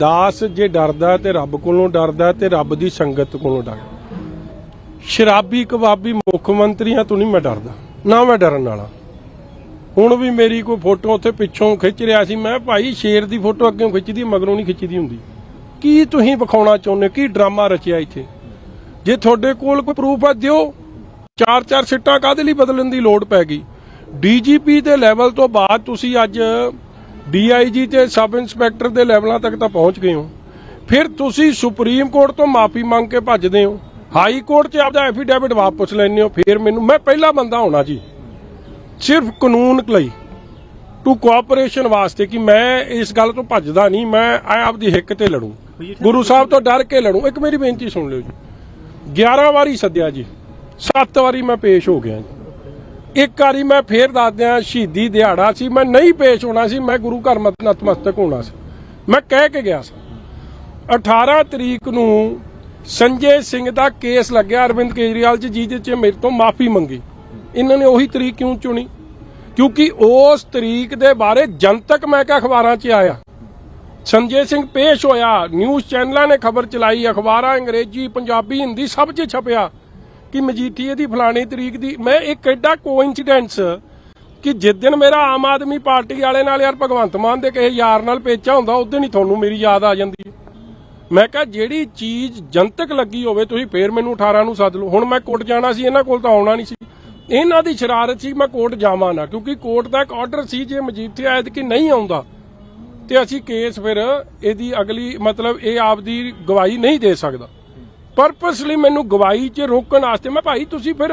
ਦਾਸ ਜੇ ਡਰਦਾ ਤੇ ਰੱਬ ਕੋਲੋਂ ਡਰਦਾ ਤੇ ਰੱਬ ਦੀ ਸੰਗਤ ਕੋਲੋਂ ਡਰਦਾ ਸ਼ਰਾਬੀ ਕਬਾਬੀ ਮੁੱਖ ਮੰਤਰੀਆਂ ਤੋਂ ਨਹੀਂ ਮੈਂ ਡਰਦਾ, ਨਾ ਮੈਂ ਡਰਨ ਵਾਲਾ। ਹੁਣ ਵੀ ਮੇਰੀ ਕੋਈ ਫੋਟੋ ਉੱਥੇ ਪਿੱਛੋਂ ਖਿੱਚ ਰਿਹਾ ਸੀ, ਮੈਂ ਭਾਈ ਸ਼ੇਰ ਦੀ ਫੋਟੋ ਅੱਗੇ ਖਿੱਚਦੀ, ਮਗਰੋਂ ਨਹੀਂ ਖਿੱਚਦੀ ਹੁੰਦੀ। ਕੀ ਤੁਸੀਂ ਵਿਖਾਉਣਾ ਚਾਹੁੰਦੇ ਕੀ ਡਰਾਮਾ ਰਚਿਆ ਇੱਥੇ? ਜੇ ਤੁਹਾਡੇ ਕੋਲ ਕੋਈ ਪ੍ਰੂਫ ਹੈ, ਦਿਓ। ਚਾਰ ਚਾਰ ਸਿੱਟਾਂ ਕਾਹਦੇ ਲਈ ਬਦਲਣ ਦੀ ਲੋੜ ਪੈ ਗਈ? ਡੀਜੀਪੀ ਦੇ ਲੈਵਲ ਤੋਂ ਬਾਅਦ ਤੁਸੀਂ ਅੱਜ ਡੀਆਈਜੀ ਤੇ ਸਬ ਇੰਸਪੈਕਟਰ ਦੇ ਲੈਵਲਾਂ ਤੱਕ ਤਾਂ ਪਹੁੰਚ ਗਏ ਹੋ। ਫਿਰ ਤੁਸੀਂ ਸੁਪਰੀਮ ਕੋਰਟ ਤੋਂ ਮਾਫੀ ਮੰਗ ਕੇ ਭੱਜਦੇ ਹੋ। ਹਾਈ ਕੋਰਟ 'ਚ ਆਪਦਾ ਐਫੀਡੈਵਿਟ ਵਾਪਸ ਲੈਂਦੇ ਹੋ। ਫਿਰ ਮੈਨੂੰ, ਮੈਂ ਪਹਿਲਾ ਬੰਦਾ ਹੋਣਾ ਜੀ। ਸਿਰਫ ਕਾਨੂੰਨ ਲਈ। ਟੂ ਕੋਆਪਰੇਸ਼ਨ ਵਾਸਤੇ ਕਿ ਮੈਂ ਇਸ ਗੱਲ ਤੋਂ ਭੱਜਦਾ ਨਹੀਂ, ਮੈਂ ਆਪਦੀ ਹਿੱਕ ਤੇ ਲੜੂ। ਗੁਰੂ ਸਾਹਿਬ ਤੋਂ ਡਰ ਕੇ ਲੜੂ। ਇੱਕ ਮੇਰੀ ਬੇਨਤੀ ਸੁਣ ਲਿਓ ਜੀ। 11 ਵਾਰੀ ਸੱਦਿਆ ਜੀ। 7 ਵਾਰੀ ਮੈਂ ਪੇਸ਼ ਹੋ ਗਿਆ ਜੀ। ਇੱਕ ਵਾਰੀ ਮੈਂ ਫੇਰ ਦੱਸ ਦਿਆਂ, ਸ਼ਹੀਦੀ ਦਿਹਾੜਾ ਸੀ, ਮੈਂ ਨਹੀਂ ਪੇਸ਼ ਹੋਣਾ ਸੀ, ਮੈਂ ਗੁਰੂ ਘਰ ਨਤਮਸਤਕ ਹੋਣਾ ਸੀ। ਮੈਂ ਕਹਿ ਕੇ ਗਿਆ ਸੀ। 18 ਤਰੀਕ ਨੂੰ ਸੰਜੇ ਸਿੰਘ ਦਾ ਕੇਸ ਲੱਗਿਆ, ਅਰਵਿੰਦ ਕੇਜਰੀਵਾਲ ਜੀ, ਜਿਹਦੇ 'ਚ ਮੇਰੇ ਤੋਂ ਮਾਫੀ ਮੰਗੀ। ਇਹਨਾਂ ਨੇ ਉਹੀ ਤਰੀਕ ਕਿਉਂ ਚੁਣੀ? ਕਿਉਂਕਿ ਉਸ ਤਰੀਕ ਦੇ ਬਾਰੇ ਜਨਤਕ ਮੈਂ ਕਿਹਾ ਅਖਬਾਰਾਂ 'ਚ ਆਇਆ। ਸੰਜੇ ਸਿੰਘ ਪੇਸ਼ ਹੋਇਆ, ਨਿਊਜ਼ ਚੈਨਲਾਂ ਨੇ ਖਬਰ ਚਲਾਈ, ਅਖਬਾਰਾਂ, ਅੰਗਰੇਜ਼ੀ, ਪੰਜਾਬੀ, ਹਿੰਦੀ ਸਭ 'ਚ ਛਪਿਆ। ਕਿ ਮਜੀਠੀਏ ਦੀ ਫਲਾਣੀ ਤਰੀਕ ਦੀ, ਮੈਂ ਇਹ ਐਡਾ ਕੋਇਨਸੀਡੈਂਸ ਕਿ ਜਿਸ ਦਿਨ ਮੇਰਾ ਆਮ ਆਦਮੀ ਪਾਰਟੀ ਵਾਲੇ ਨਾਲ ਯਾਰ ਭਗਵੰਤ ਮਾਨ ਦੇ ਕਿਸੇ ਯਾਰ ਨਾਲ ਪੇਚਾ ਹੁੰਦਾ, ਉਸ ਦਿਨ ਹੀ ਤੁਹਾਨੂੰ ਮੇਰੀ ਯਾਦ ਆ ਜਾਂਦੀ ਹੈ। ਮੈਂ ਕਿਹਾ, ਜਿਹੜੀ ਚੀਜ਼ ਜਨਤਕ ਲੱਗੀ ਹੋਵੇ, ਤੁਸੀਂ ਫੇਰ ਮੈਨੂੰ 18 ਨੂੰ ਸੱਦ ਲਓ। ਹੁਣ ਮੈਂ ਕੋਰਟ ਜਾਣਾ ਸੀ, ਇਹਨਾਂ ਕੋਲ ਤਾਂ ਆਉਣਾ ਨਹੀਂ ਸੀ। ਇਹਨਾਂ ਦੀ ਸ਼ਰਾਰਤ ਸੀ, ਮੈਂ ਕੋਰਟ ਜਾਵਾਂ ਨਾ, ਕਿਉਂਕਿ ਕੋਰਟ ਦਾ ਇੱਕ ਆਰਡਰ ਸੀ, ਜੇ ਮਜੀਠੀਆ ਐਦ ਕਿ ਨਹੀਂ ਆਉਂਦਾ, ਤੇ ਅਸੀਂ ਕੇਸ ਫਿਰ ਇਹਦੀ ਅਗਲੀ, ਮਤਲਬ ਇਹ ਆਪਦੀ ਗਵਾਹੀ ਨਹੀਂ ਦੇ ਸਕਦਾ। ਪਰਪਸਲੀ ਮੈਨੂੰ ਗਵਾਹੀ 'ਚ ਰੋਕਣ ਵਾਸਤੇ ਮੈਂ ਭਾਈ ਤੁਸੀਂ ਫਿਰ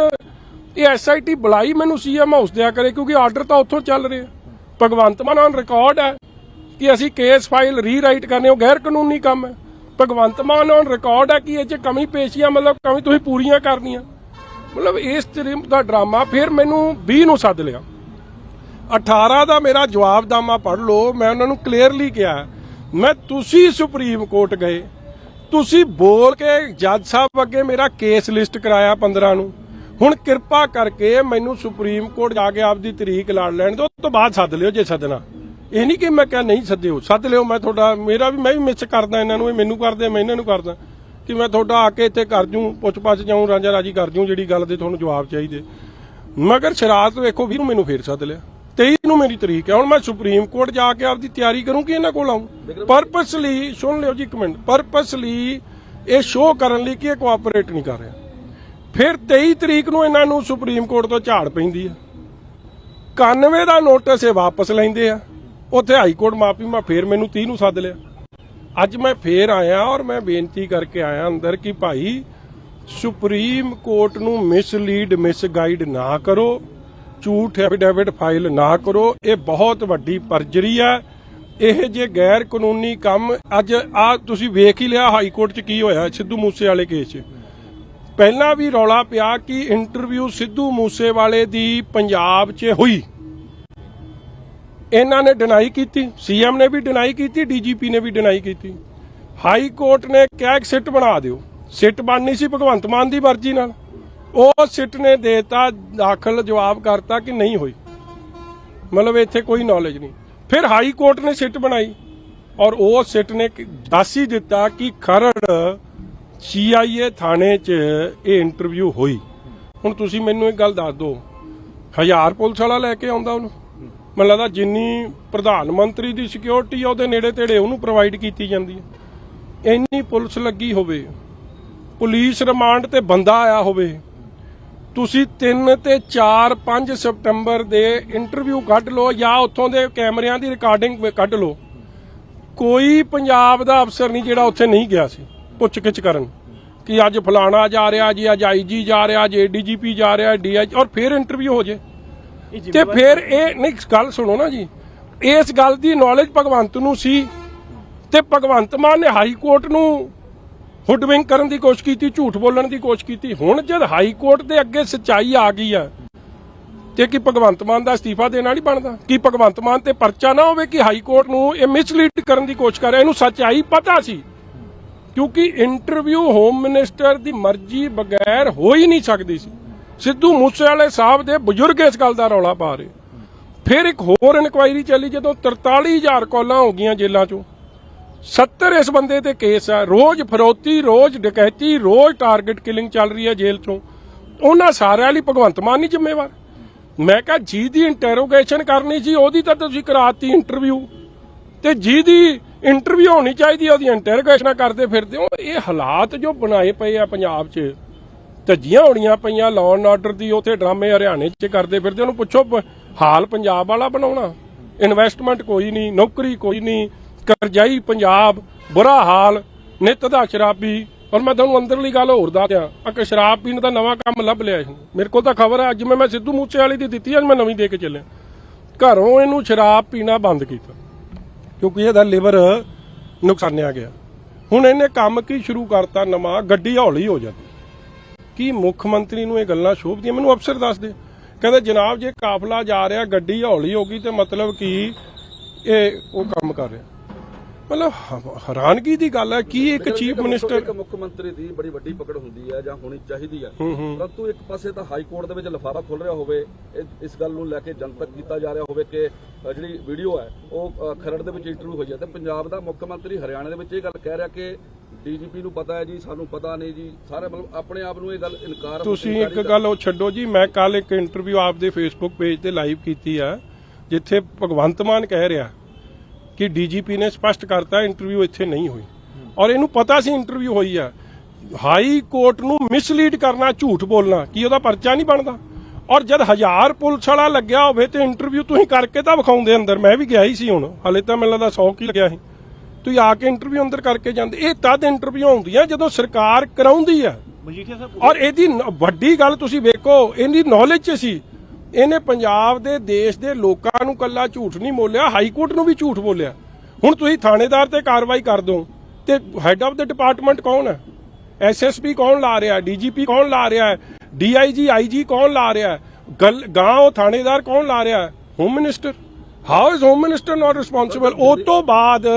ਇਹ ਐਸਆਈਟੀ ਬੁਲਾਈ ਮੈਨੂੰ ਸੀਐਮ ਹਾਊਸ ਦਿਆ ਕਰੇ, ਕਿਉਂਕਿ ਆਰਡਰ ਤਾਂ ਉੱਥੋਂ ਚੱਲ ਰਿਹਾ। ਭਗਵੰਤ ਮਾਨ ਔਨ ਰਿਕਾਰਡ ਹੈ ਕਿ ਅਸੀਂ ਕੇਸ ਫਾਈਲ ਰੀਰਾਈਟ ਕਰਨੇ, ਉਹ ਗੈਰ ਕਾਨੂੰਨੀ ਕੰਮ ਹੈ। ਭਗਵੰਤ ਮਾਨ ਔਨ ਰਿਕਾਰਡ ਹੈ ਕਿ ਇਹ 'ਚ ਕਮੀ ਪੇਸ਼ੀਆਂ ਮਤਲਬ ਕਮੀ ਤੁਸੀਂ ਪੂਰੀਆਂ ਕਰਨੀਆਂ। ਮਤਲਬ ਇਸ ਤਰ੍ਹਾਂ ਦਾ ਡਰਾਮਾ ਫਿਰ ਮੈਨੂੰ 20 ਨੂੰ ਸੱਦ ਲਿਆ। 18 ਦਾ ਮੇਰਾ ਜਵਾਬਨਾਮਾ ਪੜ੍ਹ ਲਓ, ਮੈਂ ਉਹਨਾਂ ਨੂੰ ਕਲੀਅਰਲੀ ਕਿਹਾ, ਮੈਂ ਤੁਸੀਂ ਸੁਪਰੀਮ ਕੋਰਟ ਗਏ। ਤੁਸੀਂ ਬੋਲ ਕੇ ਜੱਜ ਸਾਹਿਬ ਅੱਗੇ ਮੇਰਾ ਕੇਸ ਲਿਸਟ ਕਰਾਇਆ 15 ਨੂੰ। ਹੁਣ ਕਿਰਪਾ ਕਰਕੇ ਮੈਨੂੰ ਸੁਪਰੀਮ ਕੋਰਟ ਜਾ ਕੇ ਆਪਦੀ ਤਰੀਕ ਲੜ ਲੈਣ ਦਿਓ ਤੋਂ ਬਾਅਦ ਸੱਦ ਲਿਓ ਜੇ ਸੱਦਣਾ। ਇਹ ਨਹੀਂ ਕਿ ਮੈਂ ਕਿਹਾ ਨਹੀਂ ਸੱਦਿਓ, ਸੱਦ ਲਿਓ ਮੈਂ ਤੁਹਾਡਾ, ਮੇਰਾ ਵੀ ਮੈਂ ਵੀ ਮਿਸ ਕਰਦਾ ਇਹਨਾਂ ਨੂੰ, ਇਹ ਮੈਨੂੰ ਕਰਦੇ, ਮੈਂ ਇਹਨਾਂ ਨੂੰ ਕਰਦਾ। ਕਿ ਮੈਂ ਤੁਹਾਡਾ ਆ ਕੇ ਇੱਥੇ ਕਰ ਜੂੰ ਪੁੱਛ ਪੱਛ ਜਾਊਂ ਰਾਂਝਾ ਰਾਜੀ ਕਰ ਜੂੰ, ਜਿਹੜੀ ਗੱਲ ਦੇ ਤੁਹਾਨੂੰ ਜਵਾਬ ਚਾਹੀਦੇ। ਮਗਰ ਸ਼ਰਾਰਤ ਵੇਖੋ, ਵੀਰ ਮੈਨੂੰ ਫੇਰ ਸੱਦ ਲਿਆ। 23 ਨੂੰ ਮੇਰੀ ਤਰੀਕ ਹੈ। ਹੁਣ ਮੈਂ ਸੁਪਰੀਮ ਕੋਰਟ ਜਾ ਕੇ ਆਪਦੀ ਤਿਆਰੀ ਕਰੂੰ ਕਿ ਇਹਨਾਂ ਕੋਲ ਆਉਂ ਪਰਪਸਲੀ ਸੁਣ ਲਿਓ ਜੀ ਇੱਕ ਮਿੰਟ। ਪਰਪਸਲੀ ਇਹ ਸ਼ੋਅ ਕਰਨ ਲਈ ਕਿ ਇਹ ਕੋਆਪਰੇਟ ਨਹੀਂ ਕਰ ਰਿਹਾ। ਫਿਰ 23 ਤਰੀਕ ਨੂੰ ਇਹਨਾਂ ਨੂੰ ਸੁਪਰੀਮ ਕੋਰਟ ਤੋਂ ਝਾੜ ਪੈਂਦੀ ਹੈ। 91 ਦਾ ਨੋਟਿਸ ਇਹ ਵਾਪਸ ਲੈਂਦੇ ਆ। ਉੱਥੇ ਹਾਈ ਕੋਰਟ ਮਾਫੀ ਮੈਂ ਫੇਰ ਮੈਨੂੰ 30 ਨੂੰ ਸੱਦ ਲਿਆ। ਅੱਜ ਮੈਂ ਫੇਰ ਆਇਆ ਔਰ ਮੈਂ ਬੇਨਤੀ ਕਰਕੇ ਆਇਆ ਅੰਦਰ ਕਿ ਭਾਈ ਸੁਪਰੀਮ ਕੋਰਟ ਨੂੰ ਮਿਸਲੀਡ ਮਿਸਗਾਈਡ ਨਾ ਕਰੋ। ਝੂਠ ਐਫੀਡੇਵਿਟ ਫਾਈਲ ਨਾ ਕਰੋ। ਇਹ ਬਹੁਤ ਵੱਡੀ ਪਰਜਰੀ ਹੈ ਇਹ ਜੇ ਗੈਰ ਕਾਨੂੰਨੀ ਕੰਮ, ਅੱਜ ਆ ਤੁਸੀਂ ਵੇਖ ਹੀ ਲਿਆ ਹਾਈ ਕੋਰਟ 'ਚ ਕੀ ਹੋਇਆ, ਸਿੱਧੂ ਮੂਸੇ ਵਾਲੇ ਕੇਸ 'ਚ। ਪਹਿਲਾਂ ਵੀ ਰੌਲਾ ਪਿਆ ਕਿ ਇੰਟਰਵਿਊ ਸਿੱਧੂ ਮੂਸੇ ਵਾਲੇ ਦੀ ਪੰਜਾਬ 'ਚ ਹੋਈ। ਇਹਨਾਂ ਨੇ ਡਿਨਾਈ ਕੀਤੀ ਸੀਐਮ ਨੇ ਵੀ ਡਿਨਾਈ ਕੀਤੀ ਡੀਜੀਪੀ ਨੇ ਵੀ ਡਿਨਾਈ ਕੀਤੀ। ਹਾਈ ਕੋਰਟ ਨੇ ਕਿਹਾ ਕਿ ਸਿੱਟ ਬਣਾ ਦਿਓ। ਸਿੱਟ ਬਣਨੀ ਸੀ ਭਗਵੰਤ ਮਾਨ ਦੀ ਮਰਜ਼ੀ ਨਾਲ। ਉਹ ਸਿੱਟ ਨੇ ਦੇਤਾ, ਦਾਖਲ, ਜਵਾਬ ਕਰਤਾ ਕਿ ਨਹੀਂ ਹੋਈ। ਮਤਲਬ ਇੱਥੇ ਕੋਈ ਨੌਲੇਜ ਨਹੀਂ। ਫਿਰ ਹਾਈ ਕੋਰਟ ਨੇ ਸਿੱਟ ਬਣਾਈ ਔਰ ਉਹ ਸਿੱਟ ਨੇ ਦੱਸ ਹੀ ਦਿੱਤਾ ਕਿ ਖਰੜ ਸੀਆਈਏ ਥਾਣੇ 'ਚ ਇਹ ਇੰਟਰਵਿਊ ਹੋਈ। ਹੁਣ ਤੁਸੀਂ ਮੈਨੂੰ ਇੱਕ ਗੱਲ ਦੱਸ ਦਿਓ, ਹਜ਼ਾਰ ਪੁਲਿਸ ਵਾਲਾ ਲੈ ਕੇ ਆਉਂਦਾ ਉਹਨੂੰ? ਮੈਨੂੰ ਲੱਗਦਾ ਜਿੰਨੀ ਪ੍ਰਧਾਨ ਮੰਤਰੀ ਦੀ ਸਿਕਿਉਰਿਟੀ ਆ, ਉਹਦੇ ਨੇੜੇ ਤੇੜੇ ਉਹਨੂੰ ਪ੍ਰੋਵਾਈਡ ਕੀਤੀ ਜਾਂਦੀ ਹੈ ਇੰਨੀ ਪੁਲਿਸ ਲੱਗੀ ਹੋਵੇ, ਪੁਲਿਸ ਰਿਮਾਂਡ ਤੇ ਬੰਦਾ ਆਇਆ ਹੋਵੇ ਤੁਸੀਂ 3 ਤੇ 4 5 ਸਤੰਬਰ ਦੇ ਇੰਟਰਵਿਊ ਕੱਢ ਲਓ ਜਾਂ ਉੱਥੋਂ ਦੇ ਕੈਮਰਿਆਂ ਦੀ ਰਿਕਾਰਡਿੰਗ ਕੱਢ ਲਓ। ਕੋਈ ਪੰਜਾਬ ਦਾ ਅਫਸਰ ਨਹੀਂ ਜਿਹੜਾ ਉੱਥੇ ਨਹੀਂ ਗਿਆ ਸੀ ਪੁੱਛ ਗਿੱਛ ਕਰਨ ਕਿ ਅੱਜ ਫਲਾਣਾ ਜਾ ਰਿਹਾ ਜੀ ਅੱਜ ਆਈਜੀ ਜਾ ਰਿਹਾ ਅੱਜ ਏਡੀਜੀਪੀ ਜਾ ਰਿਹਾ ਡੀਆਈਜੀ ਔਰ ਫਿਰ ਇੰਟਰਵਿਊ ਹੋ ਜੇ। ਤੇ ਫਿਰ ਇਹ ਨਹੀਂ ਗੱਲ ਸੁਣੋ ਨਾ ਜੀ। ਇਸ ਗੱਲ ਦੀ ਨੌਲੇਜ ਭਗਵੰਤ ਨੂੰ ਸੀ ਤੇ ਭਗਵੰਤ ਮਾਨ ਨੇ ਹਾਈ ਕੋਰਟ ਨੂੰ ਹੁੱਡਵਿੰਗ ਕਰਨ ਦੀ ਕੋਸ਼ਿਸ਼ ਕੀਤੀ, ਝੂਠ ਬੋਲਣ ਦੀ ਕੋਸ਼ਿਸ਼ ਕੀਤੀ। ਹੁਣ ਜਦ ਹਾਈ ਕੋਰਟ ਦੇ ਅੱਗੇ ਸੱਚਾਈ ਆ ਗਈ ਆ, ਤੇ ਕੀ ਭਗਵੰਤ ਮਾਨ ਦਾ ਅਸਤੀਫਾ ਦੇਣਾ ਨਹੀਂ ਬਣਦਾ? ਕੀ ਭਗਵੰਤ ਮਾਨ ਤੇ ਪਰਚਾ ਨਾ ਹੋਵੇ ਕਿ ਹਾਈ ਕੋਰਟ ਨੂੰ ਇਹ ਮਿਸਲੀਡ ਕਰਨ ਦੀ ਕੋਸ਼ਿਸ਼ ਕਰ ਰਿਹਾ? ਇਹਨੂੰ ਸੱਚਾਈ ਪਤਾ ਸੀ। ਕਿਉਂਕਿ ਇੰਟਰਵਿਊ ਹੋਮ ਮਿਨਿਸਟਰ ਦੀ ਮਰਜ਼ੀ ਬਗੈਰ ਹੋ ਹੀ ਨਹੀਂ ਸਕਦੀ ਸੀ। ਸਿੱਧੂ ਮੂਸੇਵਾਲੇ ਸਾਹਿਬ ਦੇ ਬਜ਼ੁਰਗ ਇਸ ਗੱਲ ਦਾ ਰੌਲਾ ਪਾ ਰਹੇ। ਫਿਰ ਇੱਕ ਹੋਰ ਇਨਕੁਆਇਰੀ ਚੱਲੀ ਜਦੋਂ 43000 ਕਾਲਾਂ ਹੋ ਗਈਆਂ ਜੇਲ੍ਹਾਂ ਚੋਂ। 70 ਇਸ ਬੰਦੇ ਤੇ ਕੇਸ ਆ। ਰੋਜ਼ ਫਰੋਤੀ, ਰੋਜ਼ ਡਕੈਤੀ, ਰੋਜ਼ ਟਾਰਗੇਟ ਕਿਲਿੰਗ ਚੱਲ ਰਹੀ ਹੈ ਜੇਲ੍ਹ ਚੋਂ। ਉਹਨਾਂ ਸਾਰਿਆਂ ਲਈ ਭਗਵੰਤ ਮਾਨ ਨਹੀਂ ਜ਼ਿੰਮੇਵਾਰ। ਮੈਂ ਕਿਹਾ, ਜੀ ਦੀ ਇੰਟਰੋਗੇਸ਼ਨ ਕਰਨੀ ਸੀ ਉਹਦੀ ਤਾਂ ਤੁਸੀਂ ਕਰਾਤੀ ਇੰਟਰਵਿਊ ਤੇ ਜਿਹਦੀ ਇੰਟਰਵਿਊ ਹੋਣੀ ਚਾਹੀਦੀ ਉਹਦੀ ਇੰਟਰੋਗੇਸ਼ਨਾਂ ਕਰਦੇ ਫਿਰਦੇ ਹੋ। ਇਹ ਹਾਲਾਤ ਜੋ ਬਣਾਏ ਪਏ ਆ ਪੰਜਾਬ 'ਚ, ਧੱਜੀਆਂ ਹੋਣੀਆਂ ਪਈਆਂ ਲਾਅ ਐਂਡ ਆਰਡਰ ਦੀ, ਉਥੇ ਡਰਾਮੇ ਹਰਿਆਣੇ 'ਚ ਕਰਦੇ ਫਿਰਦੇ ਉਹਨੂੰ ਪੁੱਛੋ ਹਾਲ ਪੰਜਾਬ ਵਾਲਾ ਬਣਾਉਣਾ। ਇਨਵੈਸਟਮੈਂਟ ਕੋਈ ਨਹੀਂ, ਨੌਕਰੀ ਕੋਈ ਨਹੀਂ। ਕਰਜ਼ਾਈ ਪੰਜਾਬ, ਬੁਰਾ ਹਾਲ, ਨਿੱਤ ਦਾ ਸ਼ਰਾਬੀ। ਔਰ ਮੈਂ ਤੁਹਾਨੂੰ ਅੰਦਰਲੀ ਗੱਲ ਹੋਰ ਦੱਸਿਆ ਆ ਕਿ ਸ਼ਰਾਬ ਪੀਣ ਦਾ ਨਵਾਂ ਕੰਮ ਲੱਭ ਲਿਆ ਇਹਨੂੰ। ਮੇਰੇ ਕੋਲ ਤਾਂ ਖਬਰ ਹੈ, ਅੱਜ ਮੈਂ ਮੈਂ ਸਿੱਧੂ ਮੂਸੇਵਾਲੀ ਦੀ ਦਿੱਤੀ ਅੱਜ ਮੈਂ ਨਵੀਂ ਦੇ ਕੇ ਚੱਲਿਆ। ਘਰੋਂ ਇਹਨੂੰ ਸ਼ਰਾਬ ਪੀਣਾ ਬੰਦ ਕੀਤਾ। ਕਿਉਂਕਿ ਇਹਦਾ ਲਿਵਰ ਨੁਕਸਾਨਿਆ ਗਿਆ। ਹੁਣ ਇਹਨੇ ਕੰਮ ਕੀ ਸ਼ੁਰੂ ਕਰਤਾ ਨਵਾਂ? ਗੱਡੀ ਹੌਲੀ ਹੋ ਜਾਂਦੀ। ਕੀ ਮੁੱਖ ਮੰਤਰੀ ਨੂੰ ਇਹ ਗੱਲਾਂ ਸ਼ੋਭਦੀਆਂ? ਮੈਨੂੰ ਅਫਸਰ ਦੱਸ ਦੇ ਕਹਿੰਦੇ, ਜਨਾਬ, ਜੇ ਕਾਫਲਾ ਜਾ ਰਿਹਾ, ਗੱਡੀ ਹੌਲੀ ਹੋ ਗਈ ਤੇ ਮਤਲਬ ਕੀ ਇਹ ਉਹ ਕੰਮ ਕਰ ਰਿਹਾ? ਮਤਲਬ ਹੈਰਾਨਗੀ ਦੀ ਗੱਲ ਹੈ ਕੀ ਇੱਕ ਚੀਫ ਮਿਨਿਸਟਰ ਇੱਕ ਮੁੱਖ ਮੰਤਰੀ ਦੀ ਬੜੀ ਵੱਡੀ ਪਕੜ ਹੁੰਦੀ ਹੈ ਜਾਂ ਹੋਣੀ ਚਾਹੀਦੀ ਹੈ। ਪਰੰਤੂ ਇੱਕ ਪਾਸੇ ਤਾਂ ਹਾਈ ਕੋਰਟ ਦੇ ਵਿੱਚ ਲਿਫਾਫਾ ਖੁੱਲ ਰਿਹਾ ਹੋਵੇ ਇਸ ਗੱਲ ਨੂੰ ਲੈ ਕੇ ਜਨਤਕ ਕੀਤਾ ਜਾ ਰਿਹਾ ਹੋਵੇ ਕਿ ਜਿਹੜੀ ਵੀਡੀਓ ਹੈ ਉਹ ਖਰੜ ਦੇ ਵਿੱਚ ਇੰਟਰਵਿਊ ਹੋਈ ਹੈ ਤੇ ਪੰਜਾਬ ਦਾ ਮੁੱਖ ਮੰਤਰੀ ਹਰਿਆਣਾ ਦੇ ਵਿੱਚ ਇਹ ਗੱਲ ਕਹਿ ਰਿਹਾ ਕਿ ਡੀਜੀਪੀ ਨੂੰ ਪਤਾ ਹੈ ਜੀ ਸਾਨੂੰ ਪਤਾ ਨਹੀਂ ਜੀ ਸਾਰੇ ਮਤਲਬ ਆਪਣੇ ਆਪ ਨੂੰ ਇਹ ਗੱਲ ਇਨਕਾਰ ਤੁਸੀਂ ਇੱਕ ਗੱਲ ਉਹ ਛੱਡੋ ਜੀ ਮੈਂ ਕੱਲ ਇੱਕ ਇੰਟਰਵਿਊ ਆਪਦੇ ਫੇਸਬੁੱਕ ਪੇਜ ਤੇ ਲਾਈਵ ਕੀਤੀ ਆ ਜਿੱਥੇ ਭਗਵੰਤ ਮਾਨ ਕਹਿ ਰਿਹਾ ਕਿ ਡੀਜੀਪੀ ਨੇ ਸਪਸ਼ਟ ਕਰਤਾ ਇੰਟਰਵਿਊ ਇੱਥੇ ਨਹੀਂ ਹੋਈ। ਔਰ ਇਹਨੂੰ ਪਤਾ ਸੀ ਇੰਟਰਵਿਊ ਹੋਈ ਆ। ਹਾਈ ਕੋਰਟ ਨੂੰ ਮਿਸਲੀਡ ਕਰਨਾ ਝੂਠ ਬੋਲਣਾ ਕੀ ਉਹਦਾ ਪਰਚਾ ਨਹੀਂ ਬਣਦਾ? ਔਰ ਜਦ ਹਜ਼ਾਰ ਪੁਲਿਸ ਵਾਲਾ ਲੱਗਿਆ ਹੋਵੇ ਤੇ ਇੰਟਰਵਿਊ ਤੁਸੀਂ ਕਰਕੇ ਤਾਂ ਵਿਖਾਉਂਦੇ ਅੰਦਰ। ਮੈਂ ਵੀ ਗਿਆ ਹੀ ਸੀ ਹੁਣ। ਹਲੇ ਤਾਂ ਮੈਨੂੰ ਲੱਗਦਾ 100 ਕੀ ਲੱਗਿਆ ਸੀ। ਤੁਸੀਂ ਆ ਕੇ ਇੰਟਰਵਿਊ ਅੰਦਰ ਕਰਕੇ ਜਾਂਦੇ। ਇਹ ਤਦ ਇੰਟਰਵਿਊ ਹੁੰਦੀਆਂ ਜਦੋਂ ਸਰਕਾਰ ਕਰਾਉਂਦੀ ਆ। ਔਰ ਇਹਦੀ ਵੱਡੀ ਗੱਲ ਤੁਸੀਂ ਵੇਖੋ ਇਹਦੀ ਨੌਲੇਜ ਚ ਸੀ। ਇਹਨੇ ਪੰਜਾਬ ਦੇ ਦੇਸ਼ ਦੇ ਲੋਕਾਂ ਨੂੰ ਕੱਲਾ ਝੂਠ ਨਹੀਂ ਬੋਲਿਆ, ਹਾਈ ਕੋਰਟ ਨੂੰ ਵੀ ਝੂਠ ਬੋਲਿਆ। ਹੁਣ ਤੁਸੀਂ ਥਾਣੇਦਾਰ ਤੇ ਕਾਰਵਾਈ ਕਰ ਦੋ ਤੇ ਹੈੱਡ ਆਫ ਦਾ ਡਿਪਾਰਟਮੈਂਟ ਕੌਣ ਹੈ? ਐਸਐਸਪੀ ਕੌਣ ਲਾ ਰਿਹਾ ਡੀਜੀਪੀ ਕੌਣ ਲਾ ਰਿਹਾ ਡੀਆਈਜੀ ਆਈਜੀ ਕੌਣ ਲਾ ਰਿਹਾ ਗੱਲ ਗਾਂ ਉਹ ਥਾਣੇਦਾਰ ਕੌਣ ਲਾ ਰਿਹਾ home minister how is home minister not responsible ਉਹ ਤੋਂ ਬਾਅਦ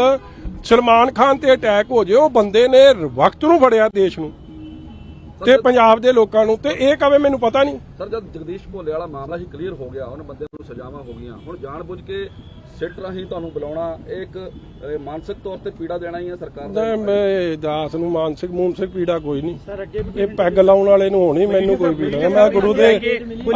ਸਲਮਾਨ ਖਾਨ ਤੇ ਅਟੈਕ ਹੋ ਜੇ ਉਹ ਬੰਦੇ ਨੇ ਵਕਤ ਨੂੰ ਫੜਿਆ ਦੇਸ਼ ਨੂੰ। ਤੇ ਪੰਜਾਬ ਦੇ ਲੋਕਾਂ ਨੂੰ ਤੇ ਇਹ ਕਵੇ ਮੈਨੂੰ ਪਤਾ ਨਹੀਂ। ਸਰ, ਜਦ ਜਗਦੀਸ਼ ਭੋਲੇ ਵਾਲਾ ਮਾਮਲਾ ਹੀ ਕਲੀਅਰ ਹੋ ਗਿਆ, ਉਹਨਾਂ ਬੰਦੇ ਸਜ਼ਾਵਾਂ ਹੋ ਗਈਆਂ। ਹੁਣ ਜਾਣਬੁੱਝ ਕੇ ਸਿੱਟ ਰਾਹੀਂ ਤੁਹਾਨੂੰ ਬੁਲਾਉਣਾ ਇਹ ਇੱਕ ਮਾਨਸਿਕ ਤੌਰ ਤੇ ਪੀੜਾ ਦੇਣਾ ਹੀ ਹੈ ਸਰਕਾਰ ਦਾ। ਮੈਂ ਦਾਸ ਨੂੰ ਮਾਨਸਿਕ ਮੂਨਸਿਕ ਪੀੜਾ ਕੋਈ ਨਹੀਂ। ਇਹ ਪੈਗ ਲਾਉਣ ਵਾਲੇ ਨੂੰ ਹੋਣੀ ਮੈਨੂੰ ਕੋਈ ਪੀੜਾ ਨਹੀਂ। ਮੈਂ ਗੁਰੂ ਦੇ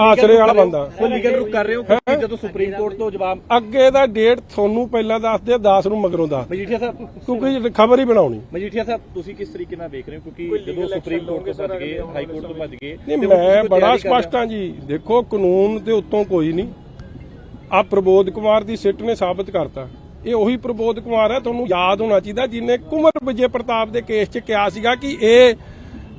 ਆਸਰੇ ਵਾਲਾ ਬੰਦਾ। ਕੋਈ ਲੀਗਲ ਰੁਕ ਕਰ ਰਹੇ ਹੋ? ਜਦੋਂ ਸੁਪਰੀਮ ਕੋਰਟ ਤੋਂ ਜਵਾਬ ਅੱਗੇ ਦਾ ਡੇਟ ਤੁਹਾਨੂੰ ਪਹਿਲਾਂ ਦੱਸ ਦੇ ਦਾਸ ਨੂੰ ਮਗਰੋਂ ਦੱਸ। ਦੇ। ਮਜੀਠੀਆ ਸਾਹਿਬ ਕਿਉਂਕਿ ਖਬਰ ਹੀ ਬਣਾਉਣੀ। ਮਜੀਠੀਆ ਸਾਹਿਬ ਤੁਸੀਂ ਕਿਸ ਤਰੀਕੇ ਨਾਲ ਵੇਖ ਰਹੇ ਹੋ? ਕਿਉਂਕਿ ਜਦੋਂ ਸੁਪਰੀਮ ਕੋਰਟ ਤੋਂ ਭੱਜ ਗਏ ਹਾਈ ਕੋਰਟ ਤੋਂ ਭੱਜ ਗਏ ਨਹੀਂ ਮੈਂ ਬੜਾ। ਸਪਸ਼ਟ ਹਾਂ? ਜੀ। ਦੇਖੋ ਕਾਨੂੰਨ ਦੇ ਉੱਤੋਂ ਕੋਈ ਨਹੀਂ। ਆ ਪ੍ਰਬੋਧ ਕੁਮਾਰ ਦੀ ਸਿੱਟ ਨੇ ਸਾਬਤ ਕਰਤਾ। ਇਹ ਉਹੀ ਪ੍ਰਬੋਧ ਕੁਮਾਰ ਹੈ, ਤੁਹਾਨੂੰ ਯਾਦ ਹੋਣਾ ਚਾਹੀਦਾ ਜਿਹਨੇ ਕੁਮਰ ਵਿਜੇ ਪ੍ਰਤਾਪ ਦੇ ਕੇਸ 'ਚ ਕਿਹਾ ਸੀਗਾ ਕਿ ਇਹ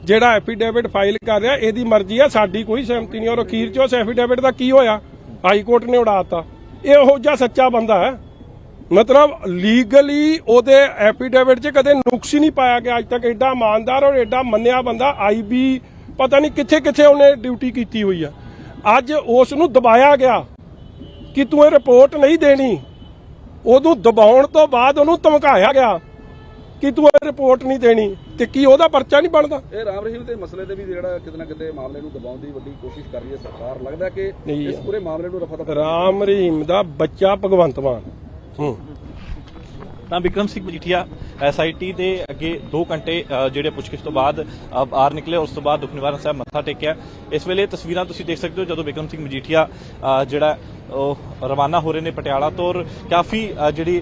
ਜਿਹੜਾ ਐਫੀਡੇਵਿਟ ਫਾਈਲ ਕਰ ਰਿਹਾ, ਇਹਦੀ ਮਰਜ਼ੀ ਆ ਸਾਡੀ ਕੋਈ ਸਹਿਮਤੀ ਨਹੀਂ, ਔਰ ਅਖੀਰ 'ਚ ਉਸ ਐਫੀਡੇਵਿਟ ਦਾ ਕੀ ਹੋਇਆ? ਹਾਈ ਕੋਰਟ ਨੇ ਉਡਾਤਾ ਇਹ ਉਹ ਜਿਹਾ ਸੱਚਾ ਬੰਦਾ ਹੈ। ਮਤਲਬ ਲੀਗਲੀ ਉਹਦੇ ਐਫੀਡੇਵਿਟ 'ਚ ਕਦੇ ਨੁਕਸ ਹੀ ਨਹੀਂ ਪਾਇਆ ਗਿਆ, ਅੱਜ ਤੱਕ ਐਡਾ ਇਮਾਨਦਾਰ ਔਰ ਐਡਾ ਮੰਨਿਆ ਬੰਦਾ ਆਈਬੀ ਪਤਾ ਨਹੀਂ ਕਿੱਥੇ ਕਿੱਥੇ ਉਹਨੇ ਡਿਊਟੀ ਕੀਤੀ ਹੋਈ ਆ। ਅੱਜ ਉਸ ਨੂੰ ਦਬਾਇਆ ਗਿਆ। ਕਿ ਤੂੰ ਇਹ ਰਿਪੋਰਟ ਨਹੀਂ ਦੇਣੀ? ਉਹਨੂੰ ਦਬਾਉਣ ਤੋਂ ਬਾਅਦ ਉਹਨੂੰ ਧਮਕਾਇਆ ਗਿਆ ਕਿ ਤੂੰ ਇਹ ਰਿਪੋਰਟ ਨਹੀਂ ਦੇਣੀ ਤੇ ਕੀ ਉਹਦਾ ਪਰਚਾ ਨਹੀਂ ਬਣਦਾ? ਇਹ ਰਾਮ ਰਹੀਮ ਦੇ ਮਸਲੇ ਤੇ ਵੀ ਜਿਹੜਾ ਕਿਤੇ ਨਾ ਕਿਤੇ ਮਾਮਲੇ ਨੂੰ ਦਬਾਉਣ ਦੀ ਵੱਡੀ ਕੋਸ਼ਿਸ਼ ਕਰ ਰਹੀ ਹੈ ਸਰਕਾਰ। ਲੱਗਦਾ ਕਿ ਇਸ। ਪੂਰੇ ਮਾਮਲੇ ਨੂੰ ਰਫਾ ਦਫਾ ਰਾਮ ਰਹੀਮ ਦਾ ਬੱਚਾ ਭਗਵੰਤ ਮਾਨ। ਹੂੰ। ਤਾਂ ਵਿਕਰਮ ਸਿੰਘ ਮਜੀਠੀਆ ਐਸਆਈਟੀ ਦੇ ਅੱਗੇ 2 ਘੰਟੇ ਜਿਹੜੇ ਪੁੱਛਗਿੱਛ ਤੋਂ ਬਾਅਦ ਬਾਹਰ ਨਿਕਲੇ ਉਸ ਤੋਂ ਬਾਅਦ ਦੁੱਖ ਨਿਵਾਰਨ ਸਾਹਿਬ ਮੱਥਾ ਟੇਕਿਆ। ਇਸ ਵੇਲੇ ਤਸਵੀਰਾਂ ਤੁਸੀਂ ਦੇਖ ਸਕਦੇ ਹੋ ਜਦੋਂ ਵਿਕਰਮ ਸਿੰਘ ਮਜੀਠੀਆ ਜਿਹੜਾ ਉਹ ਰਵਾਨਾ ਹੋ ਰਹੇ ਨੇ ਪਟਿਆਲਾ ਤੋਂ ਔਰ ਕਾਫੀ ਜਿਹੜੀ